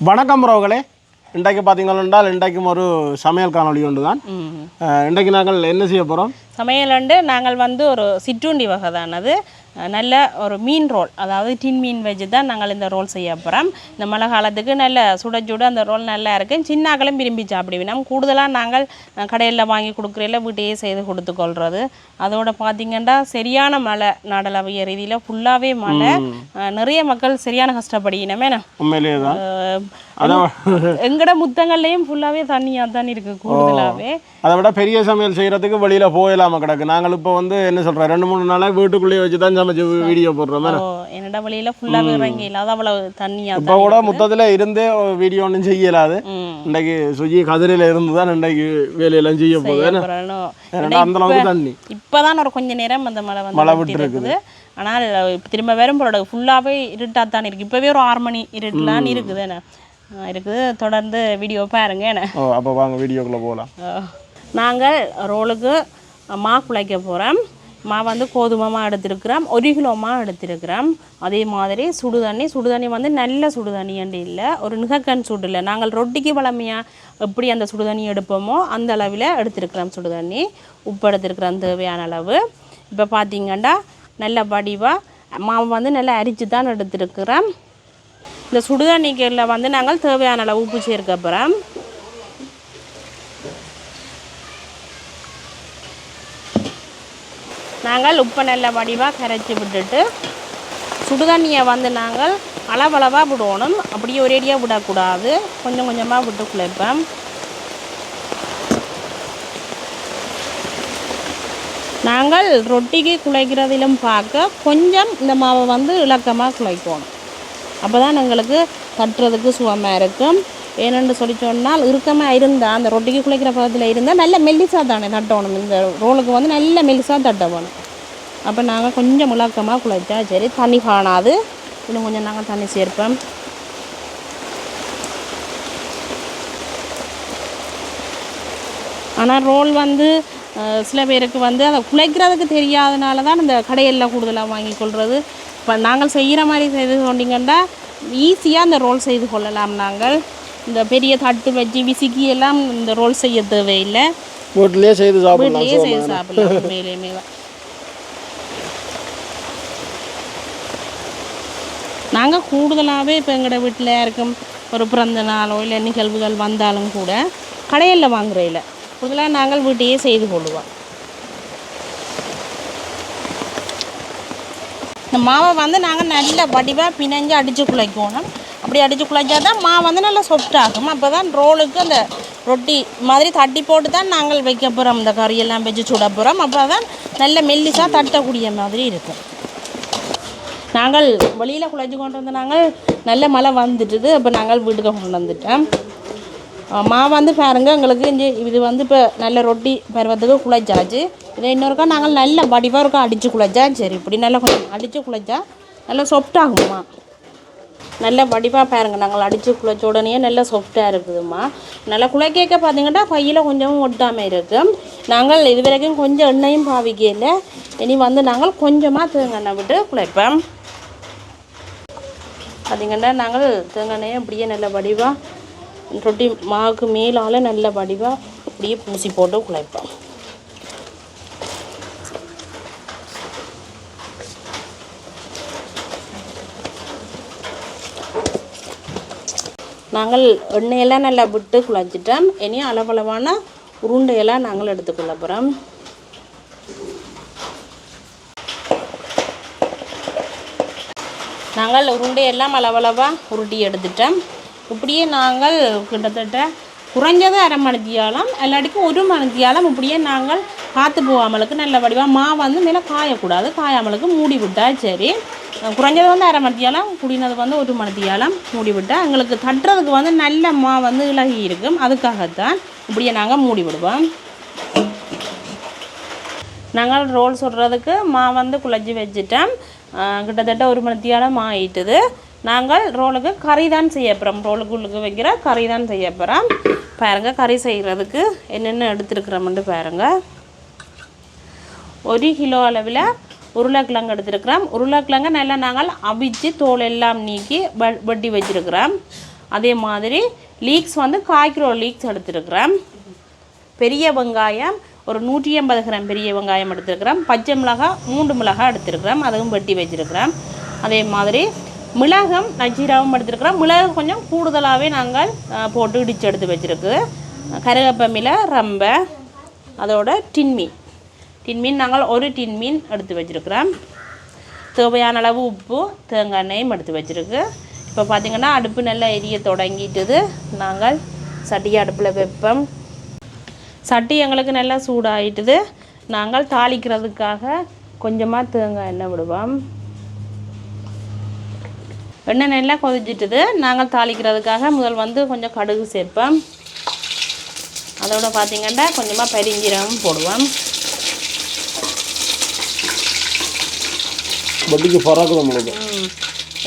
வணக்கம் உறவுகளே. இன்றைக்கு பார்த்தீங்கன்னா இன்றைக்கும் ஒரு சமையல் காணொளி ஒன்று தான் இன்றைக்கு நாங்கள் என்ன செய்ய போகிறோம் சமையல் வந்து நாங்கள் வந்து ஒரு சிற்றுண்டி வகை தான் அது. அஹ் நல்ல ஒரு மீன் ரோல் அதாவது டின் மீன் வச்சு தான் நாங்கள் இந்த ரோல் செய்ய போகிறோம் இந்த மழை காலத்துக்கு நல்ல சுட சுட அந்த ரோல் நல்லா இருக்கும் சின்னாக்களும் விரும்பி சாப்பிடுவினோம் கூடுதலாக நாங்கள் கடையில் வாங்கி கொடுக்குறதில்ல வீட்டையே செய்து கொடுத்துக்கொள்கிறது அதோட பார்த்தீங்கன்னா சரியான மழை நாடளாவிய ரீதியில் ஃபுல்லாகவே மழை. நிறைய மக்கள் சரியான கஷ்டப்படுகினமே உண்மையிலேயே எங்கட முத்தங்கள்லேயும் ஃபுல்லாகவே தண்ணியாக தான் இருக்குது கூடுதலாகவே அதை விட பெரிய சமையல் செய்கிறதுக்கு வெளியில் போயிடாம கிடக்கு. நாங்கள் இப்போ வந்து என்ன சொல்கிறோம் ரெண்டு மூணு நாளாக வீட்டுக்குள்ளேயே வச்சு தான் சமைச்சு வீடியோ போடுறோம். என்னோட வழியில் ஃபுல்லாகவே இறங்கி இல்லாத அவ்வளவு தண்ணியாக இப்போ கூட மொத்தத்தில் இருந்தே வீடியோ ஒன்றும் செய்யலாது. இன்றைக்கு சுஜி கதிரையில் இருந்து தான் இன்றைக்கு வேலையெல்லாம் செய்ய போகுது. அந்த அளவுக்கு தண்ணி. இப்போதான் ஒரு கொஞ்ச நேரம் அந்த மழை வந்து மழை விட்டு இருக்குது. ஆனால் திரும்ப வரும் பொழுது ஃபுல்லாகவே இருட்டாக தான் இருக்குது இப்போவே ஒரு ஆறு மணி இருட்டலான்னு இருக்குது என்ன? இருக்குது. தொடர்ந்து வீடியோ பாருங்க என்ன. ஓ அப்போ வாங்க வீடியோக்குள்ளே போகலாம் நாங்கள் ரோலுக்கு மா குழைக்க போகிறோம் மா வந்து கோதுமை மா எடுத்திருக்கிறோம். ஒரு கிலோ மா எடுத்திருக்கிறோம். அதே மாதிரி சுடு தண்ணி சுடு தண்ணி வந்து நல்ல சுடு தண்ணியாண்டு இல்லை. ஒரு நிகக்கன் சுடு இல்லை. நாங்கள் ரொட்டிக்கு வளமையாக எப்படி அந்த சுடு தண்ணி எடுப்போமோ அந்த அளவில் எடுத்திருக்கிறோம் சுடு தண்ணி உப்பு எடுத்திருக்கிறோம் தேவையான அளவு. இப்போ பார்த்தீங்கன்னா நல்ல வடிவாக மாவு வந்து நல்லா அரிச்சு தான் எடுத்திருக்கிறோம். இந்த சுடுதண்ணிகளில் வந்து நாங்கள் தேவையான அளவு உப்பு சேர்க்க நாங்கள் உப்பை நல்ல வடிவாக கரைச்சி விட்டுட்டு சுடுதண்ணியை வந்து நாங்கள் அளவளவாக விடணும். அப்படியே ஒரேடியாக விடக்கூடாது. கொஞ்சம் கொஞ்சமாக விட்டு குழைப்போம். நாங்கள் ரொட்டிக்கு குழைக்கிறதிலும் பார்க்க கொஞ்சம் இந்த மாவை வந்து இலக்கமாக குழைக்கணும் அப்போ தான் எங்களுக்கு தட்டுறதுக்கு சுகமாக இருக்கும். ஏனென்று சொல்லி சொன்னால் இறுக்கமாக இருந்தால் அந்த ரொட்டிக்கு குளிக்கிற பதத்தில் இருந்தால் நல்ல மெல்லிசாக தானே தட்டணும். இந்த ரோலுக்கு வந்து நல்ல மெல்லிசாக தட்டணும். அப்போ நாங்கள் கொஞ்சம் இலக்கமாக குளித்தா சரி தண்ணி காணாது. இன்னும் கொஞ்சம் நாங்கள் தண்ணி சேர்ப்போம். ஆனால் ரோல் வந்து சில பேருக்கு வந்து அதை குழைக்கிறதுக்கு தெரியாதனால தான் இந்த கடையில் கூடுதலாக வாங்கி கொள்வது இப்போ நாங்கள் செய்கிற மாதிரி செய்து கொண்டீங்கன்னா ஈஸியாக இந்த ரோல் செய்து கொள்ளலாம் நாங்கள். இந்த பெரிய தட்டு வச்சு விசிக்கி எல்லாம் இந்த ரோல் செய்ய தேவையில்லை. வீட்டிலேயே செய்து சாப்பிடலாம் செய்து சாப்பிடலாம் உண்மையிலேயுமே. நாங்கள் கூடுதலாகவே இப்போ எங்களோட வீட்டில் இருக்கும் ஒரு பிறந்த நாளோ இல்லை நிகழ்வுகள் வந்தாலும் கூட கடையில் வாங்குறையில் கூடுதலாக நாங்கள் வீட்டையே செய்து கொள்ளுவோம் இந்த மாவை வந்து நாங்கள் நல்ல வடிவாக பிணைஞ்சு அடித்து குழைக்கணும். அப்படி அடித்து குழைச்சா தான் மாவு வந்து நல்லா soft ஆகும். அப்போ தான் ரோலுக்கு அந்த ரொட்டி மாதிரி தட்டி போட்டு தான் நாங்கள் வைக்க போகிறோம் இந்த கறியெல்லாம் வச்சு சுட போகிறோம் அப்போ தான் நல்ல மெல்லிசாக தட்டக்கூடிய மாதிரி இருக்கும். நாங்கள் வெளியில் குழைச்சி கொண்டு வந்து நாங்கள் நல்ல மழை வந்துட்டுது. அப்போ நாங்கள் வீட்டுக்கு கொண்டு வந்துட்டோம். மாவு வந்து பாருங்க எங்களுக்கு இஞ்சி இது வந்து இப்போ நல்ல ரொட்டி பருவத்துக்கு குழைச்சாச்சு. இதை இன்னொருக்கா நாங்கள் நல்ல வடிவாக இருக்கா அடித்து குழைச்சா சரி இப்படி நல்லா கொஞ்சம் அடித்து குழைச்சா நல்லா சொப்டாகும்மா நல்ல வடிவாக பாருங்கள் நாங்கள் அடித்து குழைச்ச உடனே நல்லா சொஃப்டாக இருக்குதும்மா. நல்லா குழைக்க பார்த்தீங்கன்னா கையில் கொஞ்சம் ஒட்டாமல் இருக்கும் நாங்கள் இது வரைக்கும் கொஞ்சம் எண்ணெயும் பாவிக்கல. இனி வந்து நாங்கள் கொஞ்சமாக தேங்காய் எண்ணெய் விட்டு குழைப்போம். பார்த்தீங்கன்னா நாங்கள் தேங்காய் எண்ணெயை அப்படியே நல்ல வடிவாக ரொட்டி மாவுக்கு மேலால் நல்ல வடிவாக அப்படியே பூசி போட்டு குழைப்போம். நாங்கள் எண்ணெயெல்லாம் நல்லா விட்டு குழச்சிட்டோம் இனி அளவளவான உருண்டையெல்லாம் நாங்கள் எடுத்துக்கொள்ள போகிறோம் நாங்கள் உருண்டையெல்லாம் அளவளவாக உருட்டி எடுத்துட்டோம். இப்படியே நாங்கள் கிட்டத்தட்ட குறைஞ்சது அரை மணித்தியாலம் இல்லாட்டிக்கும் ஒரு மணித்தியாலம் இப்படியே நாங்கள் காற்று போகாமலுக்கு நல்ல வடிவாக மா வந்து மேலே காயக்கூடாது. காயாமலுக்கு மூடி விட்டால் சரி. குறைஞ்சது வந்து அரை மணித்தியாலம் குடினது வந்து ஒரு மணித்தியாலம் மூடி விட்டால் எங்களுக்கு தட்டுறதுக்கு வந்து நல்ல மா வந்து இலகி இருக்கும். அதுக்காகத்தான் இப்படியே நாங்கள் மூடி விடுவோம். நாங்கள் ரோல் சுடுறதுக்கு மா வந்து குழஞ்சி வச்சுட்டோம். கிட்டத்தட்ட ஒரு மணித்தியாலம் ஆயிட்டுது. நாங்கள் ரோலுக்கு கறி தான் செய்ய போகிறோம் ரோலுக்குள்ளுக்கு வைக்கிற கறி தான் செய்ய போகிறோம் பாருங்க கறி செய்கிறதுக்கு என்னென்ன எடுத்துருக்குறோம்னு பாருங்க. ஒரு கிலோ அளவில் உருளைக்கிழங்கு எடுத்துருக்குறோம். உருளைக்கிழங்கு நல்லா நாங்கள் அவிச்சு தோல் எல்லாம் நீக்கி வெ- வெட்டி அதே மாதிரி லீக்ஸ் வந்து காய்க்கிற லீக்ஸ் எடுத்துருக்குறேன் பெரிய வெங்காயம் ஒரு நூற்றி எண்பது கிராம் பெரிய வெங்காயம் எடுத்துருக்கிறேன் பச்சை மிளகா மூன்று மிளகாய் எடுத்துருக்கிறேன் அதுவும் வெட்டி வச்சுருக்குறோம். அதே மாதிரி மிளகம் நஜீராவும் எடுத்துருக்குறோம். மிளகு கொஞ்சம் கூடுதலாகவே நாங்கள் போட்டு இடித்து எடுத்து வச்சுருக்கு. கருகப்பமில ரம்பை அதோட டின்மீன் டின்மீன் நாங்கள் ஒரு டின்மீன் எடுத்து வச்சிருக்கிறோம். தேவையான அளவு உப்பு தேங்காய் எண்ணெயும் எடுத்து வச்சுருக்கு. இப்போ பார்த்திங்கன்னா அடுப்பு நல்லா எரிய தொடங்கிட்டுது. நாங்கள் சட்டியை அடுப்பில் வைப்போம். சட்டி எங்களுக்கு நல்லா சூடாயிட்டுது. நாங்கள் தாளிக்கிறதுக்காக கொஞ்சமாக தேங்காய் எண்ணெய் விடுவோம். எண்ணெய் நல்லா கொதிச்சிட்டுது. நாங்கள் தாளிக்கிறதுக்காக முதல் வந்து கொஞ்சம் கடுகு சேர்ப்போம். அதோட பார்த்திங்கன்னா கொஞ்சமாக பெருஞ்சீரகம் போடுவோம். வட்டிக்கு பறக்குது நம்மளுக்கு.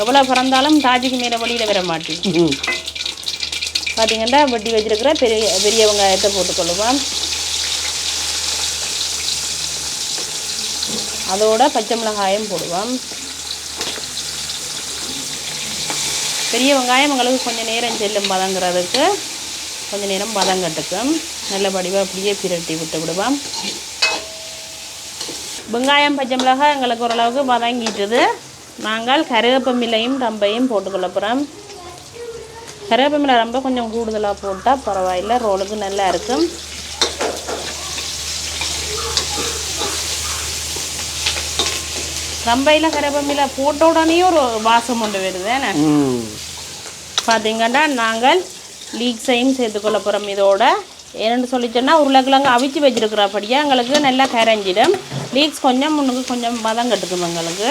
எவ்வளோ பிறந்தாலும் தாஜிக்கு மேலே வழியில் வர மாட்டேன் ம். பார்த்தீங்கன்னா வெட்டி வச்சிருக்கிற பெரிய பெரிய வெங்காயத்தை போட்டுக்கொள்ளுவோம். அதோட பச்சை மிளகாயும் போடுவோம். பெரிய வெங்காயம் உங்களுக்கு கொஞ்சம் நேரம் செல்லும் வதங்குறதுக்கு கொஞ்சம் நேரம் வதங்கட்டுக்கும் நல்ல வடிவாக அப்படியே பிரட்டி விட்டு விடுவோம் வெங்காயம் பச்சை மிளகாய் எங்களுக்கு ஓரளவுக்கு வதங்கிட்டுது. நாங்கள் கருவேப்பமில்லையும் ரம்பையும் போட்டுக்கொள்ள போகிறோம் கருவேப்பமில்லை ரொம்ப கொஞ்சம் கூடுதலாக போட்டால் பரவாயில்ல ரோலுக்கு நல்லா இருக்கும். ரம்பையில் கருவேப்பமில்லை போட்ட உடனே ஒரு வாசம் கொண்டு வருது பார்த்தீங்கன்னா நாங்கள் லீக்ஸையும் சேர்த்துக்கொள்ள போகிறோம் இதோட ஏன்னு சொல்லி சொன்னால் உருளைக்கிழங்கு அவிச்சு வச்சிருக்கிறபடியாக எங்களுக்கு நல்லா கரைஞ்சிடும் லீக்ஸ் கொஞ்சம் முன்னுக்கு கொஞ்சம் பதம் கட்டுக்கும் எங்களுக்கு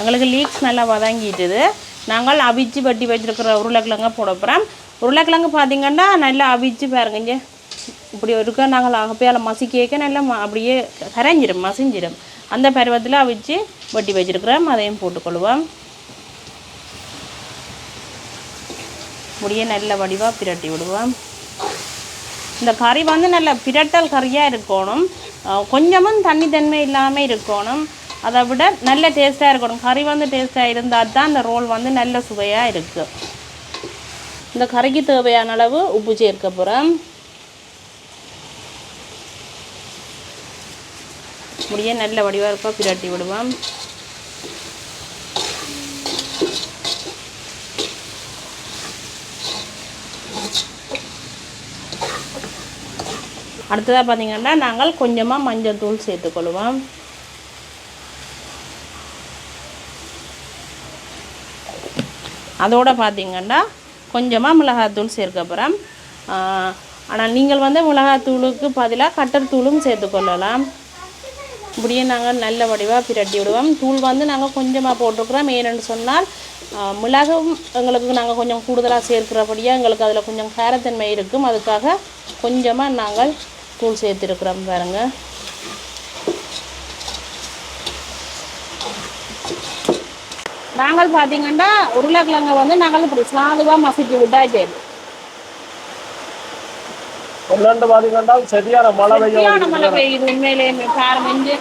எங்களுக்கு லீக்ஸ் நல்லா வதங்கிட்டுது நாங்கள் அவிச்சு வட்டி வச்சிருக்கிற உருளைக்கிழங்க போட போகிறோம் உருளைக்கிழங்கு பார்த்தீங்கன்னா நல்லா அவிச்சு பாருங்க இங்கே இப்படி இருக்க நாங்கள் அகப்பையால் மசிக்க நல்லா ம- அப்படியே கரைஞ்சிடும் மசிஞ்சிடும் அந்த பருவத்தில் அவிச்சு வட்டி வச்சிருக்கிறோம் அதையும் போட்டுக்கொள்வோம். முடிய நல்ல வடிவாக பிரட்டி விடுவோம். இந்த கறி வந்து நல்ல பிரட்டல் கறியாக இருக்கணும். கொஞ்சமும் தண்ணி தன்மை இல்லாமல் இருக்கணும். அதை விட நல்ல டேஸ்ட்டாக இருக்கணும். கறி வந்து டேஸ்ட்டாக இருந்தால் தான் அந்த ரோல் வந்து நல்ல சுவையாக இருக்குது இந்த கறிக்கு தேவையான அளவு உப்பு சேர்க்க போகிறேன் முடிய நல்ல வடிவாக இருப்பா பிரட்டி விடுவோம். அடுத்ததாக பார்த்தீங்கன்னா நாங்கள் கொஞ்சமாக மஞ்சள் தூள் சேர்த்துக்கொள்வோம் அதோட பார்த்தீங்கன்னா கொஞ்சமாக மிளகாத்தூள் சேர்க்க போகிறோம் ஆனால் நீங்கள் வந்து மிளகாத்தூளுக்கு பதிலாக கட்டர் தூளும் சேர்த்துக்கொள்ளலாம் இப்படியே நாங்கள் நல்ல வடிவாக பிரட்டி விடுவோம். தூள் வந்து நாங்கள் கொஞ்சமாக போட்டிருக்கிறோம். ஏன்னு சொன்னால் மிளகும் எங்களுக்கு நாங்கள் கொஞ்சம் கூடுதலாக சேர்க்கிறபடியாக எங்களுக்கு அதில் கொஞ்சம் காரத்தன்மை இருக்கும். அதுக்காக கொஞ்சமாக நாங்கள் தூள் சேர்த்துருக்குறோம் பாருங்க. நாங்கள் பார்த்தீங்கன்னா உருளைக்கிழங்கை வந்து நாங்கள் இப்படி சாதுவாக மசிச்சு விட்டா சரி பார்த்தீங்கன்னா சரியான மழை பெய்யும் சரியான மழை பெய்யுது உண்மையிலேயே. காரம் நெஞ்சு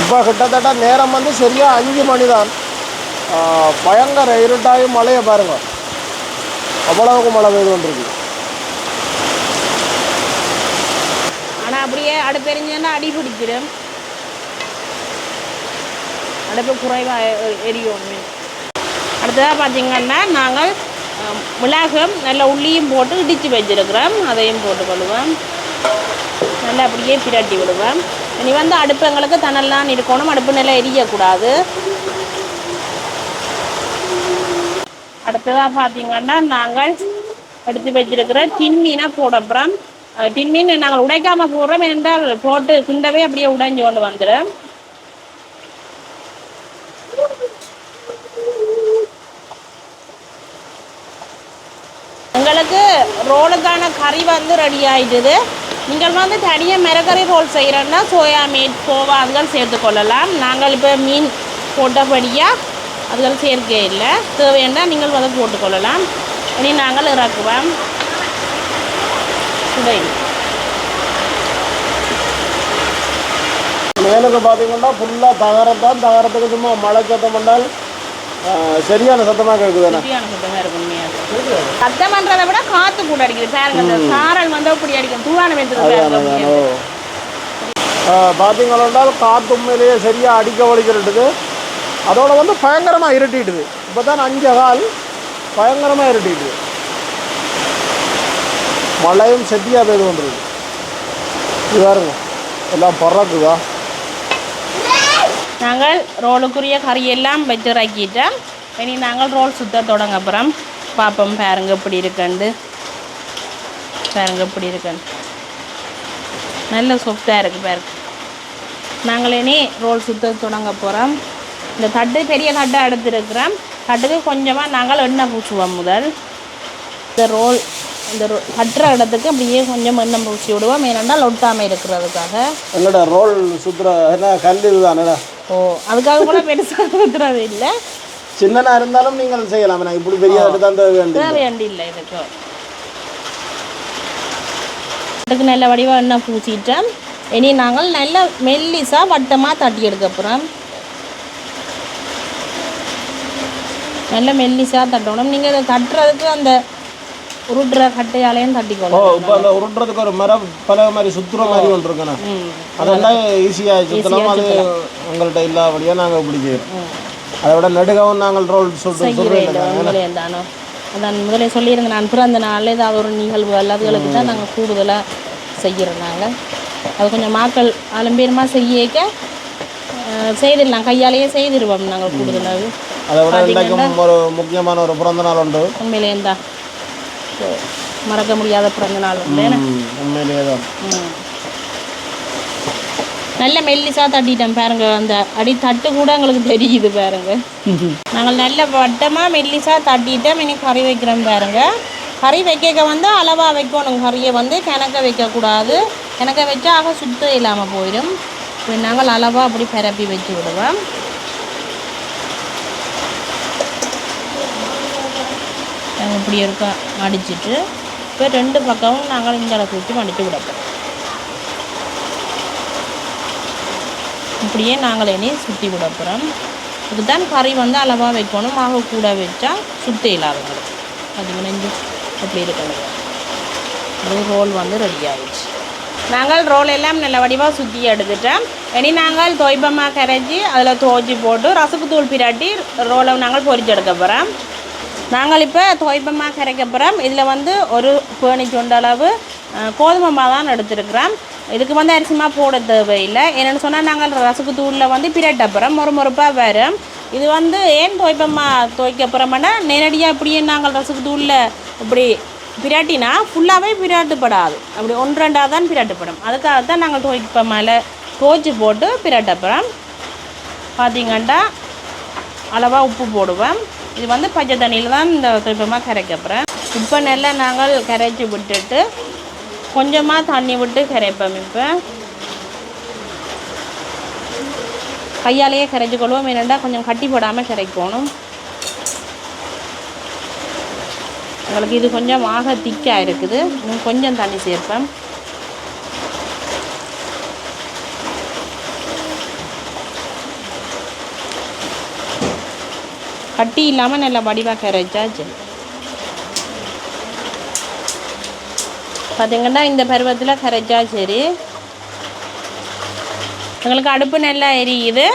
இப்போ கிட்டத்தட்ட நேரம் வந்து சரியா அஞ்சு மணி தான் பயங்கர இருட்டாயும் மழையை பாருங்க. அவ்வளவுக்கு மழை பெய்து கொண்டிருக்கு. ஆனால் அப்படியே அடுப்பு எரிஞ்சதுன்னா அடி பிடிச்சிடும் அடுப்பு குறைவாக எரியும். அடுத்ததாக பார்த்தீங்கன்னா நாங்கள் மிளகம் நல்லா நல்ல உள்ளியும் போட்டு இடித்து வச்சிருக்கிறோம். அதையும் போட்டுக்கொள்ளுவோம் நல்லா அப்படியே பிரட்டி விடுவேன் இனி வந்து அடுப்பு எங்களுக்கு தணல்லாம் இருக்கணும் அடுப்பு நிலை எரியக்கூடாது. அடுத்ததாக பார்த்தீங்கன்னா நாங்கள் எடுத்து வச்சிருக்கிற டின்மீனை போடப்புறம் டின்மீன் நாங்கள் உடைக்காம போடுறோம் என்றால் போட்டு குண்டவே அப்படியே உடைஞ்சு கொண்டு வந்துடும் உங்களுக்கு ரோலுக்கான கறி வந்து ரெடி ஆயிட்டுது. நீங்கள் வந்து தனியாக மிரக்கறி ரோல் செய்கிறோன்னா சோயா மீட் சோவா அதுகள் சேர்த்துக்கொள்ளலாம் நாங்கள் இப்போ மீன் போட்டபடியாக அதுகள் சேர்க்க இல்லை. தேவைன்னா நீங்கள் வந்து போட்டுக்கொள்ளலாம் இனி நாங்கள் இறக்குவோம். சுவை. மேலுக்கு பார்த்தீங்கன்னா ஃபுல்லாக தகரத்தான் தகரத்துக்கு சும்மா மழை சத்தம் பண்ணால் சரியான சத்தமாக கேட்குதுண்ணா சரியான சத்தமாக இருக்கும் உண்மையாக சத்தம் பண்ணுறதை விட காற்று கூட அடிக்குது. பாருங்க இந்த சாரல் வந்து அப்படி அடிக்கும். தூவான அப்படியே. பார்த்தீங்கன்னா காற்று உண்மையிலேயே சரியாக அடிக்க வலிக்கிறது அதோட வந்து பயங்கரமாக இருட்டிடுது. இப்போ தான் அஞ்சு கால் பயங்கரமாக இருட்டிடுது. மழையும் செட்டியாக பெய்து கொண்டிருக்கு. இது பாருங்க எல்லாம் பறக்குதா? நாங்கள் ரோலுக்குரிய கறி எல்லாம் வச்சு இறக்கிட்டோம் இனி நாங்கள் ரோல் சுத்த தொடங்க அப்புறம் பார்ப்போம் பாருங்க எப்படி இருக்குண்டு பாருங்க எப்படி இருக்குன்னு நல்ல சாஃப்டாக இருக்குது பாருங்க. நாங்கள் இனி ரோல் சுத்த தொடங்க போகிறோம் இந்த தட்டு பெரிய தட்டை எடுத்துருக்கிறோம். தட்டுக்கு கொஞ்சமாக நாங்கள் எண்ணெய் பூசுவோம் முதல். இந்த ரோல் இந்த ரோ கட்டுற இடத்துக்கு அப்படியே கொஞ்சம் எண்ணெய் பூசி விடுவோம். ஏனென்றால் ஒட்டாமல் இருக்கிறதுக்காக. என்னடா ரோல் சுற்றுற என்ன கல் இதுதானடா? ஓ அதுக்காக கூட பெருசாக ஊற்றுறது இல்லை? சின்னனா இருந்தாலும் நீங்கள் செய்யலாம். நான் இப்படி பெரிய தட்டு தான் தேவை தேவையாண்டி இல்லை இதுக்கு அதுக்கு நல்ல வடிவாக எண்ணெய் பூசிட்டோம் இனி நாங்கள் நல்ல மெல்லிசாக வட்டமாக தட்டி எடுக்க போகிறோம் நல்ல மெல்லிசாக தட்டணும். நீங்கள் இதை தட்டுறதுக்கு அந்த உருட்டுற கட்டையாலையும் ஓ தட்டிக்கணும் இப்போ அந்த உருட்டுறதுக்கு ஒரு மரம் பல மாதிரி சுற்றுற மாதிரி ஒன்று இருக்குண்ணா. அதெல்லாம் ஈஸியாக சுற்றலாம் அது உங்கள்கிட்ட இல்லாதபடியாக நாங்கள் இப்படி செய்கிறோம் அதை விட நெடுகவும் நாங்கள் ரோல் தானோ? அதான் முதலே சொல்லியிருங்க நான் பிறந்த நாளில் ஏதாவது ஒரு நிகழ்வு அதுகளுக்கு தான் நாங்கள் கூடுதலாக செய்கிறோம் நாங்கள் அது கொஞ்சம் மாக்கள் அலம்பீரமாக செய்யக்க செய்திடலாம். கையாலேயே செய்திருவோம் நாங்கள் கூடுதலாக. அதை விட ஒரு முக்கியமான ஒரு பிறந்த நாள் உண்டு. உண்மையிலே தான் மறக்க முடியாத பிறந்த நாள் ம். நல்ல மெல்லிசா தட்டிட்டோம் பாருங்க. அந்த அடி தட்டு கூட எங்களுக்கு தெரியுது பாருங்க. நாங்கள் நல்ல வட்டமாக மெல்லிசா தட்டிட்டோம். இனி கறி வைக்கிறோம் பாருங்க. கறி வைக்க வந்து அளவாக வைக்கணும். கறியை வந்து கிணக்க வைக்கக்கூடாது. கிணக்க வச்சா ஆக சுத்தம் இல்லாமல் போயிடும். நாங்கள் அளவாக அப்படி பரப்பி வச்சு விடுவோம். இப்படி இருக்க மடிச்சிட்டு இப்போ ரெண்டு பக்கமும் நாங்கள் இந்த அளவுக்கு வச்சு மடித்து விடப்போம். இப்படியே நாங்கள் இனி சுற்றி விட போகிறோம் இதுதான் கறி வந்து அளவாக வைக்கணும். மாவு கூட வச்சா சுற்றி இல்லாதவங்களுக்கு அது இந்த அப்படி இருக்கணும் அது ரோல் வந்து ரெடி ஆகிடுச்சு நாங்கள் ரோல் எல்லாம் நல்ல வடிவாக சுற்றி எடுத்துட்டோம். இனி நாங்கள் தொய்பமாக கரைச்சி அதில் துவச்சி போட்டு ரசப்பு தூள் பிராட்டி ரோலை நாங்கள் பொரிச்சு எடுக்க போகிறோம் நாங்கள் இப்போ தொய்பமாக கரைக்க போகிறோம். இதில் வந்து ஒரு பேணி அளவு கோதுமை மாவு தான் எடுத்துருக்குறோம். இதுக்கு வந்து அரிசிமா போட தேவையில்லை. என்னென்னு சொன்னால் நாங்கள் ரசக்கு தூளில் வந்து பிரட்ட போகிறோம். மொறு மொறுப்பாக வரும். இது வந்து ஏன் துவைப்பமாக துவைக்க போகிறோம்னா நேரடியாக இப்படியே நாங்கள் ரசக்கு தூளில் இப்படி பிராட்டினா ஃபுல்லாகவே பிராட்டுப்படாது. அப்படி ஒன்று ரெண்டாக தான் பிராட்டுப்படும். அதுக்காக தான் நாங்கள் துவைப்ப மேலே துவைச்சி போட்டு பிரட்டப்புறம் பார்த்திங்கன்னா அளவாக உப்பு போடுவேன் இது வந்து பச்சை தண்ணியில் தான் இந்த திருப்பமாக கரைக்கப்புறேன் இப்போ நல்லா நாங்கள் கரைச்சி விட்டுட்டு கொஞ்சமாக தண்ணி விட்டு கரைப்போம் இப்போ. கையாலேயே கரைச்சி கொள்வோம் ஏனெண்டா கொஞ்சம் கட்டி போடாமல் கரைக்கணும். எங்களுக்கு இது கொஞ்சம் ஆக திக்காக இருக்குது. இன்னும் கொஞ்சம் தண்ணி சேர்ப்பேன். கட்டி இல்லாமல் நல்லா வடிவாக கரைச்சாச்சு பார்த்தீங்கன்னா இந்த பருவத்தில் கரைச்சா சரி. எங்களுக்கு அடுப்பு நல்லா எரியுது.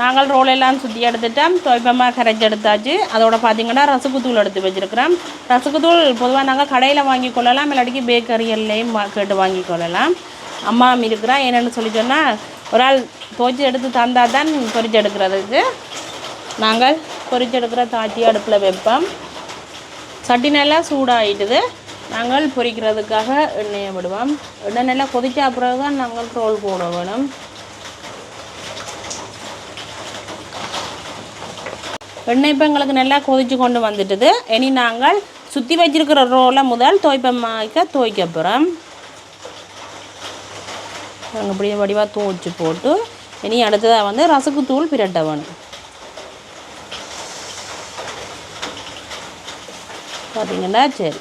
நாங்கள் ரோல் எல்லாம் சுற்றி எடுத்துட்டோம். துவைப்பமாக கரைச்சி எடுத்தாச்சு. அதோட பார்த்தீங்கன்னா ரசகுத்தூள் எடுத்து வச்சுருக்கிறோம். ரசகுத்தூள் பொதுவாக நாங்கள் கடையில் வாங்கி கொள்ளலாம். இல்லாட்டிக்கு பேக்கரிகள்லேயும் கேட்டு வாங்கி கொள்ளலாம். அம்மா இருக்கிறா என்னென்னு சொல்லி சொன்னால் ஒரு ஆள் துவைச்சி எடுத்து தந்தால் தான் பொறிச்சு எடுக்கிறதுக்கு. நாங்கள் பொரிச்சு தாட்டி தாச்சி அடுப்பில் வைப்போம். சட்டி நல்லா சூடாகிட்டுது நாங்கள் பொரிக்கிறதுக்காக எண்ணெயை விடுவோம். எண்ணெய் நல்லா கொதிச்ச பிறகு தான் நாங்கள் ரோல் போட வேணும். எண்ணெய் இப்போ எங்களுக்கு நல்லா கொதிச்சு கொண்டு வந்துட்டுது. இனி நாங்கள் சுற்றி வச்சிருக்கிற ரோலை முதல் துவைப்பமாக்க துவைக்க போகிறோம் நாங்கள் இப்படி வடிவாக துவைச்சி போட்டு இனி அடுத்ததாக வந்து ரசக்கு தூள் பிரட்ட வேணும். பார்த்தீங்கன்னா சரி.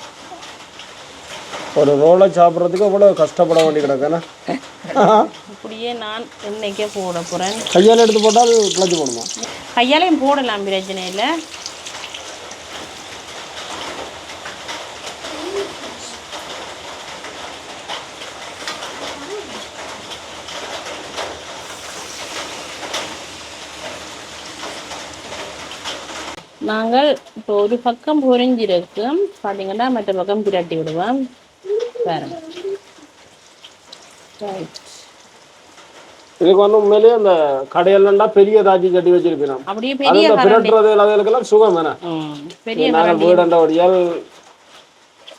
ஒரு ரோலை சாப்பிட்றதுக்கு எவ்வளோ கஷ்டப்பட வேண்டி கிடக்குண்ணா இப்படியே நான் இன்னைக்கே போட போகிறேன் கையால் எடுத்து போட்டால் கிளச்சி போடுமா? கையாலையும் போடலாம் பிரச்சனை இல்லை. நாங்கள் இப்போ ஒரு பக்கம் பொரிஞ்சிருக்கும் பார்த்தீங்கன்னா மற்ற பக்கம் பிரட்டி விடுவோம். பாருங்க. இதுக்கு வந்து உண்மையிலேயே அந்த கடையிலண்டா பெரிய தாச்சி கட்டி வச்சிருப்பேன் அப்படியே பெரிய பிரட்டுறது சுகம் வேணா பெரிய நாங்கள் வீடண்ட ஒடியால்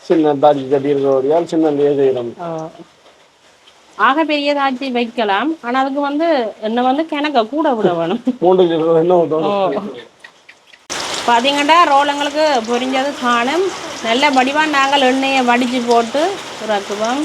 சின்ன தாச்சி கட்டி இருக்க ஒடியால் சின்ன செய்யணும் ஆ. ஆக பெரிய தாச்சி வைக்கலாம். ஆனா அதுக்கு வந்து என்ன வந்து கிணக்க கூட விட வேணும். மூன்று என்ன பார்த்தீங்கன்னா ரோலங்களுக்கு பொரிஞ்சது காணும். நல்ல வடிவாக நாங்கள் எண்ணெயை வடித்து போட்டு இறக்குவோம்.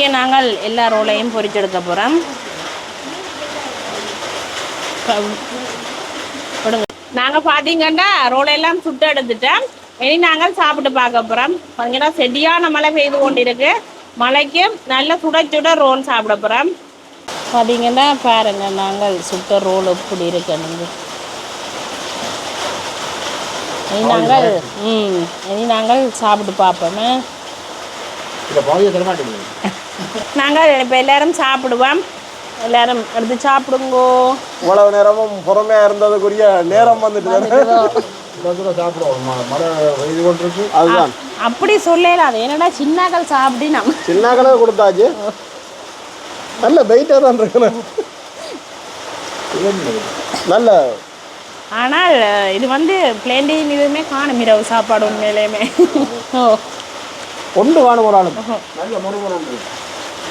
இப்படியே நாங்கள் எல்லா ரோலையும் பொரிச்செடுக்க போகிறோம். நாங்கள் பார்த்தீங்கன்னா ரோலையெல்லாம் சுட்டு எடுத்துட்டோம். இனி நாங்கள் சாப்பிட்டு பார்க்க போகிறோம். பார்த்தீங்கன்னா செடியான மழை பெய்து கொண்டு இருக்கு மழைக்கு நல்ல சுட சுட ரோல் சாப்பிட போகிறோம். பார்த்தீங்கன்னா பாருங்க நாங்கள் சுட்ட ரோல் எப்படி இருக்குன்னு இனி நாங்கள் ம் இனி நாங்கள் சாப்பிட்டு பார்ப்போமே. நாங்கள் இப்போ எல்லாரும் சாப்பிடுவோம். எல்லாரும் எடுத்து சாப்பிடுங்கோ. இவ்வளவு நேரமும் பொறுமையா இருந்ததுக்குரிய நேரம் வந்துட்டு அதுதான். அப்படி சொல்லல. அது என்னடா சின்னாக்கள் சாப்பிட்டு நம்ம சின்ன கலவை கொடுத்தாச்சு. நல்ல வெயிட்டாக தான் இருக்கணும். நல்ல. ஆனால் இது வந்து பிளேண்டின் இதுவுமே காணும். இரவு சாப்பாடு உண்மையிலேயுமே. ஒன்று காணும் ஒரு ஆளுக்கு. நல்ல முருகன்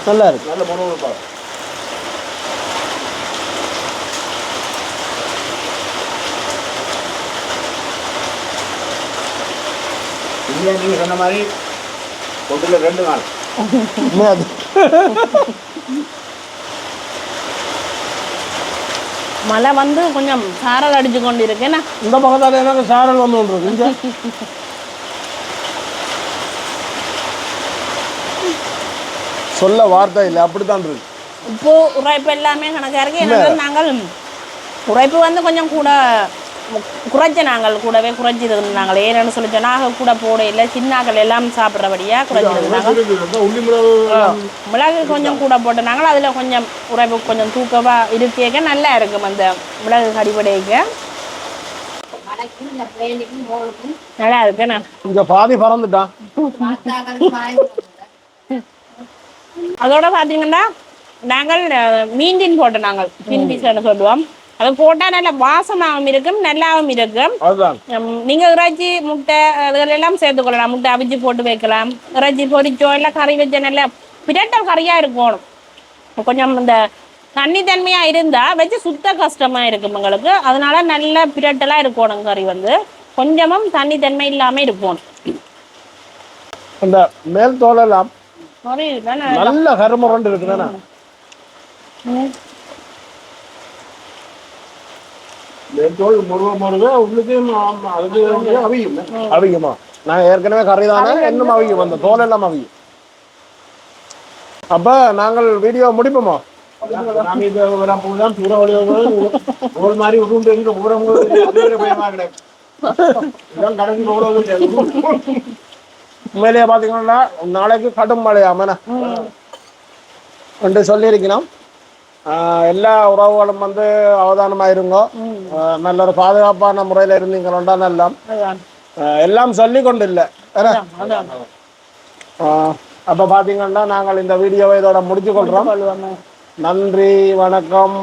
நல்லா இருக்கு. நல்ல முருகன் இந்தியா நீங்க சொன்ன மாதிரி ஒன்றில் ரெண்டு நாள். மழை வந்து கொஞ்சம் சாரல் அடிச்சு கொண்டு இருக்குன்னா இந்த பக்கத்தால எனக்கு சாரல் வந்து இருக்கு சொல்ல வார்த்தை இல்லை அப்படித்தான் இருக்கு. உப்பு உரைப்பு எல்லாமே கணக்காக இருக்கு. ஏன்னா நாங்கள் உரைப்பு வந்து கொஞ்சம் கூட குறைச்ச நாங்கள் கூடவே குறைச்சிருக்கு நாங்கள். ஏன்னு சொல்லி சொன்னால் கூட போட இல்லை. சின்னாக்கள் எல்லாம் சாப்பிட்றபடியாக உள்ளி மிளகு கொஞ்சம் கூட போட்டு நாங்கள். அதில் கொஞ்சம் உரைப்பு கொஞ்சம் தூக்கமாக இருக்கேக்க நல்லா இருக்கும் அந்த மிளகு கடிபடைக்கு நல்லா இருக்குண்ணா இங்க பாதி பறந்துட்டான். அதோட பார்த்தீங்கன்னா நாங்கள் அஹ், மீன்டின் போட்டோம் நாங்கள் மீன் சொல்லுவோம். அது போட்டால் நல்ல வாசமாகவும் இருக்கும் நல்லாவும் இருக்கும். நீங்க இறைச்சி முட்டை அதுகள் எல்லாம் சேர்த்துக்கொள்ளலாம் முட்டை அவிச்சு போட்டு வைக்கலாம். இறைச்சி பொரிச்சோ இல்லை கறி வச்ச நல்ல பிரட்டல் கறியா இருக்கணும். கொஞ்சம் இந்த தண்ணி தன்மையா இருந்தா வச்சு சுத்த கஷ்டமா இருக்கும் உங்களுக்கு. அதனால நல்ல பிரட்டலா இருக்கணும் கறி வந்து. கொஞ்சமும் தண்ணி தன்மை இல்லாம இருக்கணும். அந்த மேல் தோலெல்லாம் நல்ல கருமரண்டு இருக்குதானே அவியும். நான் ஏற்கனவே கறி தானே இன்னும் அவிக்கும் அந்த தோல் எல்லாம் அவிக்கும் அப்ப நாங்கள் வீடியோ முடிப்போமா? மாதிரி உருண்டு இருந்து ஊரவங்க உண்மையிலேயே பார்த்தீங்கன்னா நாளைக்கு கடும் மழையாமண்ணா என்று சொல்லியிருக்கிறோம். ஆஹ் எல்லா உறவுகளும் வந்து அவதானமாக இருங்கோ நல்ல ஒரு பாதுகாப்பான முறையில் இருந்தீங்களா நல்லா. எல்லாம் சொல்லி கொண்டு இல்லை அப்போ பார்த்தீங்கன்னா நாங்கள் இந்த வீடியோவை இதோட முடிச்சு கொள்கிறோம் நன்றி வணக்கம்.